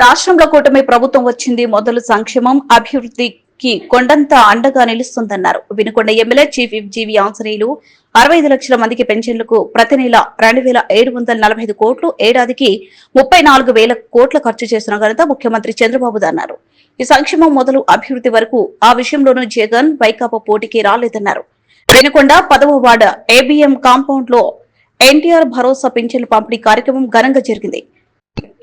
రాష్ట్రంలో కూటమి ప్రభుత్వం వచ్చింది. మొదలు సంక్షేమం అభివృద్ధి కి కొండంత అండగా నిలుస్తుందన్నారు. Vinukonda MLA chief GV Anjaneyulu అరవై ఐదు లక్షల మందికి పెన్షన్లకు ప్రతి నెల రెండు వేల ఏడు వందల నలభై ఐదు కోట్లు ఏడాదికి ముప్పై నాలుగు వేల కోట్ల ఖర్చు చేసిన ఘనత ముఖ్యమంత్రి చంద్రబాబు అన్నారు. ఈ సంక్షేమం మొదలు అభివృద్ధి వరకు ఆ విషయంలోనూ జగన్ వైకాపా పోటీకి రాలేదన్నారు. వెనుకొండ పదవ వార్డు ఏబిఎం కాంపౌండ్లో ఎన్టీఆర్ భరోసా పింఛన్లు పంపిణీ కార్యక్రమం ఘనంగా జరిగింది.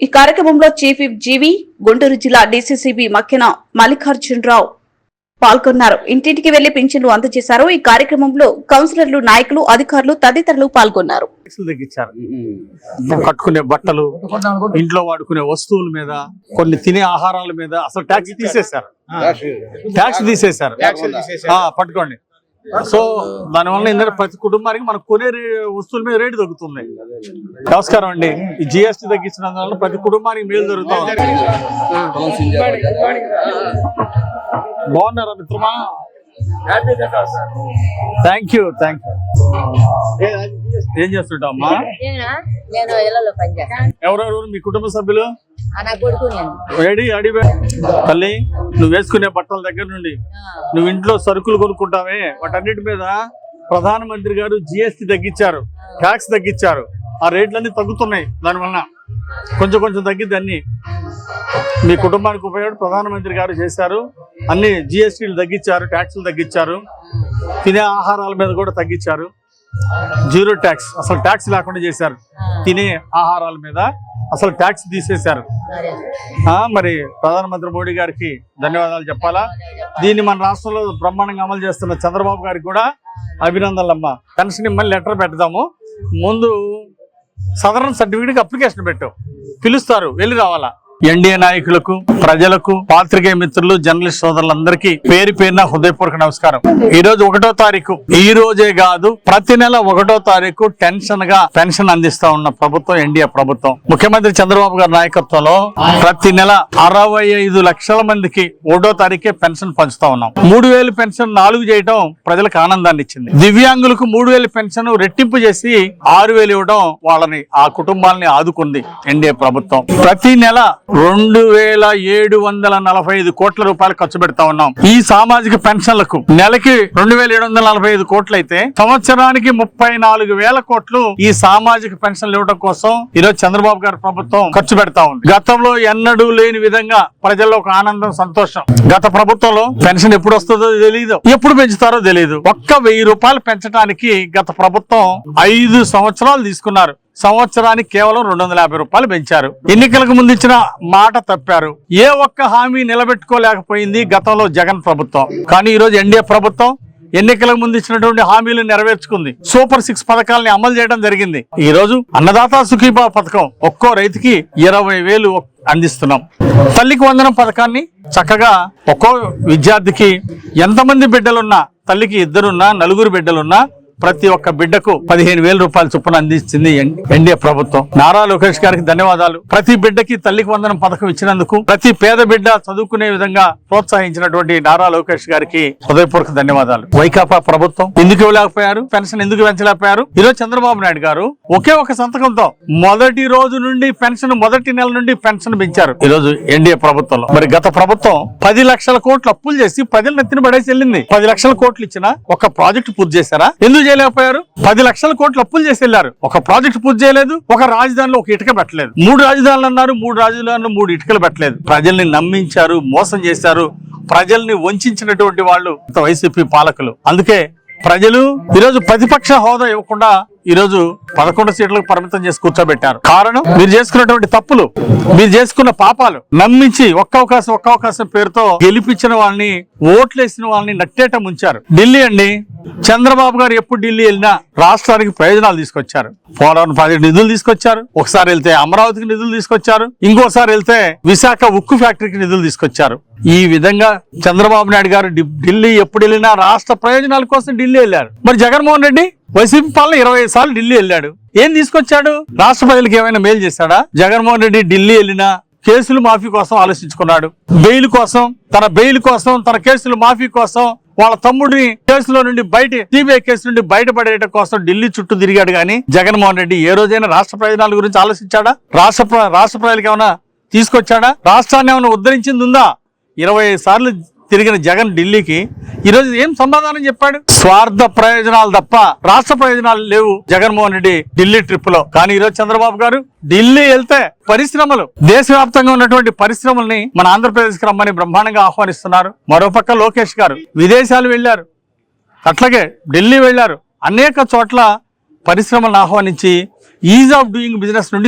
ఈ కార్యక్రమంలో చీఫ్ జీవి గుంటూరు జిల్లా డీసీసీబీ మక్కిన మల్లికార్జునరావు పాల్గొన్నారు. ఇంటింటికి వెళ్ళి పింఛన్లు అందజేశారు. ఈ కార్యక్రమంలో కౌన్సిలర్లు నాయకులు అధికారులు తదితరులు పాల్గొన్నారు. కట్టుకునే బట్టలు ఇంట్లో వాడుకునే వస్తువుల మీద కొన్ని తినే ఆహారాల మీద అసలు ట్యాక్స్ తీసేశారు. ట్యాక్స్ తీసేశారు. ఆ, పట్టుకోండి. సో దానివల్ల ఏంటంటే ప్రతి కుటుంబానికి మనకు కొనే వస్తువుల మీద రేటు తగ్గుతుంది నమస్కారం అండి. ఈ జిఎస్టీ తగ్గించినందువల్ల ప్రతి కుటుంబానికి మేలు జరుగుతా ఉంది. బాగున్నారా మిత్రమా? థ్యాంక్ యూ థ్యాంక్ యూ ఏం పనిచేస్తాను ఎవరెవరు? మీ కుటుంబ సభ్యులు? ఏడి అడివే తల్లి నువ్వు వేసుకునే బట్టల దగ్గర నుండి నువ్వు ఇంట్లో సరుకులు కొనుక్కుంటావే? వాటన్నిటి మీద ప్రధానమంత్రి గారు జిఎస్టీ తగ్గించారు ట్యాక్స్ తగ్గించారు. ఆ రేట్లన్నీ తగ్గుతున్నాయి దానివల్ల. కొంచెం కొంచెం తగ్గిద్ది అన్ని. మీ కుటుంబానికి ఉపయోగపడి ప్రధానమంత్రి గారు చేశారు. అన్ని జిఎస్టీలు తగ్గించారు ట్యాక్స్లు తగ్గించారు తినే ఆహారాల మీద కూడా తగ్గించారు. జీరో ట్యాక్స్ అసలు ట్యాక్స్ లేకుండా చేశారు. తినే ఆహారాల మీద అసలు ట్యాక్స్ తీసేశారు. మరి ప్రధానమంత్రి మోడీ గారికి ధన్యవాదాలు చెప్పాలా? దీన్ని మన రాష్ట్రంలో బ్రహ్మాండంగా అమలు చేస్తున్న చంద్రబాబు గారికి కూడా అభినందనలమ్మ. పెన్షన్ ఇమ్మని లెటర్ పెడదాము. ముందు సదరన్ సర్టిఫికేట్కి అప్లికేషన్ పెట్టు. పిలుస్తారు వెళ్ళి రావాలా? ఎన్డీఏ నాయకులకు ప్రజలకు పాత్రికేయ మిత్రులు జర్నలిస్ట్ సోదరులందరికీ పేరు పేరున హృదయపూర్వక నమస్కారం. ఈ రోజు ఒకటో తారీఖు. ఈ రోజే కాదు ప్రతి నెల ఒకటో తారీఖు టెన్షన్గా పెన్షన్ అందిస్తా ఉన్న ప్రభుత్వం ఎన్డీఏ ప్రభుత్వం. ముఖ్యమంత్రి చంద్రబాబు గారి నాయకత్వంలో ప్రతి నెల అరవై ఐదు లక్షల మందికి ఒకటో తారీఖే పెన్షన్ పంచుతా ఉన్నాం. మూడు వేలు పెన్షన్ నాలుగు చేయడం ప్రజలకు ఆనందాన్ని ఇచ్చింది. దివ్యాంగులకు మూడు వేలు పెన్షన్ రెట్టింపు చేసి ఆరు వేలు ఇవ్వడం వాళ్ళని ఆ కుటుంబాలని ఆదుకుంది ఎన్డీఏ ప్రభుత్వం. ప్రతి నెల రెండు వేల ఏడు వందల నలభై ఐదు కోట్ల రూపాయలు ఖర్చు పెడతా ఉన్నాం. ఈ సామాజిక పెన్షన్లకు నెలకి రెండు వేల ఏడు వందల నలభై ఐదు కోట్లు అయితే సంవత్సరానికి ముప్పై నాలుగు వేల కోట్లు ఈ సామాజిక పెన్షన్లు ఇవ్వడం కోసం ఈరోజు చంద్రబాబు గారి ప్రభుత్వం ఖర్చు పెడతా ఉంది. గతంలో ఎన్నడూ లేని విధంగా ప్రజల్లో ఒక ఆనందం సంతోషం. గత ప్రభుత్వంలో పెన్షన్ ఎప్పుడు వస్తుందో తెలియదు ఎప్పుడు పెంచుతారో తెలియదు ఒక్క వెయ్యి రూపాయలు పెంచడానికి గత ప్రభుత్వం ఐదు సంవత్సరాలు తీసుకున్నారు. సంవత్సరానికి కేవలం రెండు వందల యాభై రూపాయలు పెంచారు. ఎన్నికలకు ముందు ఇచ్చిన మాట తప్పారు. ఏ ఒక్క హామీ నిలబెట్టుకోలేకపోయింది గతంలో జగన్ ప్రభుత్వం. కానీ ఈ రోజు ఎన్డీఏ ప్రభుత్వం ఎన్నికలకు ముందు ఇచ్చినటువంటి హామీలు నెరవేర్చుకుంది. సూపర్ సిక్స్ పథకాలని అమలు చేయడం జరిగింది. ఈ రోజు అన్నదాత సుఖీబా పథకం ఒక్కో రైతుకి ఇరవై వేలు అందిస్తున్నాం. తల్లికి వందనం పథకాన్ని చక్కగా ఒక్కో విద్యార్థికి ఎంతమంది బిడ్డలున్నా తల్లికి ఇద్దరున్నా నలుగురు బిడ్డలున్నా ప్రతి ఒక్క బిడ్డకు పదిహేను వేల రూపాయల చొప్పున అందించింది ఎన్- ఎన్డీఏ ప్రభుత్వం. నారా లోకేష్ గారికి ధన్యవాదాలు. ప్రతి బిడ్డకి తల్లికి వందనం పథకం ఇచ్చినందుకు ప్రతి పేద బిడ్డ చదువుకునే విధంగా ప్రోత్సహించినటువంటి నారా లోకేష్ గారికి హృదయపూర్వక ధన్యవాదాలు. వైకాపా ప్రభుత్వం ఎందుకు ఇవ్వలేకపోయారు? పెన్షన్ ఎందుకు పెంచలేకపోయారు? ఈరోజు చంద్రబాబు నాయుడు గారు ఒకే ఒక సంతకంతో మొదటి రోజు నుండి పెన్షన్ మొదటి నెల నుండి పెన్షన్ పెంచారు ఈ రోజు ఎన్డీఏ ప్రభుత్వంలో. మరి గత ప్రభుత్వం పది లక్షల కోట్లు అప్పులు చేసి ప్రజలు నెత్తిన పడేసి వెళ్ళింది. పది లక్షల కోట్లు ఇచ్చిన ఒక ప్రాజెక్ట్ పూర్తి చేశారా? ఎందుకు చేయలేకపోయారు. పది లక్షల కోట్లు అప్పులు చేసి వెళ్ళారు. ఒక ప్రాజెక్ట్ పూర్తి చేయలేదు ఒక రాజధానిలో ఒక ఇటుక పెట్టలేదు. మూడు రాజధానులు అన్నారు మూడు రాజధానులు మూడు ఇటుకలు పెట్టలేదు. ప్రజల్ని నమ్మించారు మోసం చేశారు. ప్రజల్ని వంచినటువంటి వాళ్ళు వైసీపీ పాలకులు. అందుకే ప్రజలు ఈరోజు ప్రతిపక్ష హోదా ఇవ్వకుండా ఈరోజు పదకొండు సీట్లకు పరిమితం చేసి కూర్చోబెట్టారు. కారణం మీరు చేసుకున్నటువంటి తప్పులు మీరు చేసుకున్న పాపాలు నమ్మించి ఒక్క అవకాశం ఒక్క అవకాశం పేరుతో గెలిపించిన వాళ్ళని ఓట్లేసిన వాళ్ళని నట్టేట ముంచారు. ఢిల్లీ అండి చంద్రబాబు గారు ఎప్పుడు ఢిల్లీ వెళ్ళినా రాష్ట్రానికి ప్రయోజనాలు తీసుకొచ్చారు. పోలవరం ప్రాజెక్టు నిధులు తీసుకొచ్చారు. ఒకసారి వెళ్తే అమరావతికి నిధులు తీసుకొచ్చారు. ఇంకోసారి వెళ్తే విశాఖ ఉక్కు ఫ్యాక్టరీకి నిధులు తీసుకొచ్చారు. ఈ విధంగా చంద్రబాబు నాయుడు గారు ఢిల్లీ ఎప్పుడు వెళ్ళినా రాష్ట్ర ప్రయోజనాల కోసం ఢిల్లీ వెళ్ళారు. మరి జగన్మోహన్ రెడ్డి వైసీపీ పాలన ఇరవై సార్లు ఢిల్లీ వెళ్ళాడు. ఏం తీసుకొచ్చాడు? రాష్ట్ర ప్రజలకు ఏమైనా మేలు చేశాడా? జగన్మోహన్ రెడ్డి ఢిల్లీ వెళ్ళినా కేసులు మాఫీ కోసం ఆలోచించుకున్నాడు. బెయిల్ కోసం తన బెయిల్ కోసం తన కేసులు మాఫీ కోసం వాళ్ళ తమ్ముడిని కేసులో నుండి బయట సిబిఐ కేసు నుండి బయటపడేయడం కోసం ఢిల్లీ చుట్టూ తిరిగాడు కానీ జగన్మోహన్ రెడ్డి ఏ రోజైనా రాష్ట్ర ప్రయోజనాల గురించి ఆలోచించాడా? రాష్ట్ర ప్ర- రాష్ట్ర ప్రజలకు ఏమైనా తీసుకొచ్చాడా? రాష్ట్రాన్ని ఏమైనా ఉద్ధరించింది ఉందా? ఇరవై సార్లు తిరిగిన జగన్ ఢిల్లీకి ఈరోజు ఏం సమాధానం చెప్పాడు? స్వార్థ ప్రయోజనాలు తప్ప రాష్ట్ర ప్రయోజనాలు లేవు జగన్మోహన్ రెడ్డి ఢిల్లీ ట్రిప్లో. కానీ ఈరోజు చంద్రబాబు గారు ఢిల్లీ వెళ్తే పరిశ్రమలు దేశవ్యాప్తంగా ఉన్నటువంటి పరిశ్రమల్ని మన ఆంధ్రప్రదేశ్కి రమ్మని బ్రహ్మాండంగా ఆహ్వానిస్తున్నారు. మరోపక్క లోకేష్ గారు విదేశాలు వెళ్ళారు అట్లాగే ఢిల్లీ వెళ్ళారు అనేక చోట్ల పరిశ్రమలను ఆహ్వానించి ఈజ్ ఆఫ్ డూయింగ్ బిజినెస్ నుండి